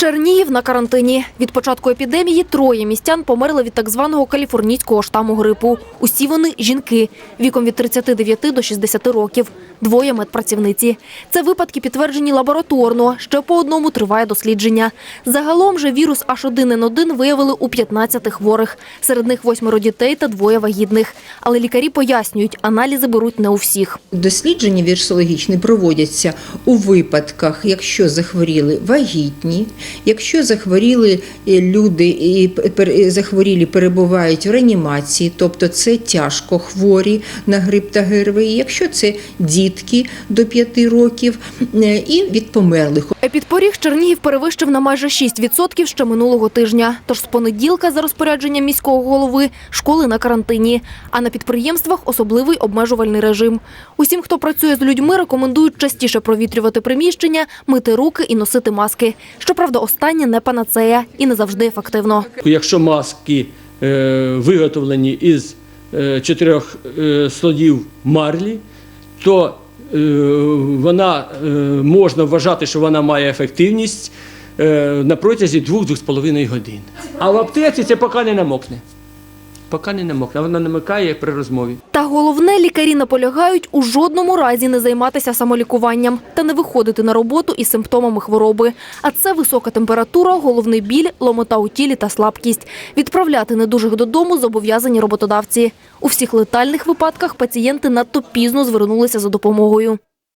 Чернігів на карантині. Від початку епідемії троє містян померли від так званого каліфорнійського штаму грипу. Усі вони жінки віком від 39 до 60 років. Двоє медпрацівниці. Це випадки підтверджені лабораторно. Ще по одному триває дослідження. Загалом же вірус H1N1 виявили у 15 хворих. Серед них восьмеро дітей та двоє вагітних. Але лікарі пояснюють, аналізи беруть не у всіх. Дослідження вірусологічні проводяться у випадках, якщо захворіли вагітні, якщо захворіли е, люди і захворілі перебувають в реанімації, тобто це тяжко хворі на грип та ГРВІ, якщо це дітки до 5 років е, і від померлих. Епідпоріг Чернігів перевищив на майже 6% ще минулого тижня. Тож з понеділка, за розпорядженням міського голови, школи на карантині. А на підприємствах особливий обмежувальний режим. Усім, хто працює з людьми, рекомендують частіше провітрювати приміщення, мити руки і носити маски. Щоправда, останнє не панацея і не завжди ефективно. Якщо маски е, виготовлені із е, чотирьох е, слоїв марлі, то вона можна вважати, що вона має ефективність на протязі 2-2,5 годин. А в аптеці це поки не намокне. Поки не намокне, вона намикає при розмові. Та головне, лікарі наполягають у жодному разі не займатися самолікуванням та не виходити на роботу із симптомами хвороби. А це висока температура, головний біль, ломота у тілі та слабкість. Відправляти недужих додому зобов'язані роботодавці. У всіх летальних випадках пацієнти надто пізно звернулися за допомогою.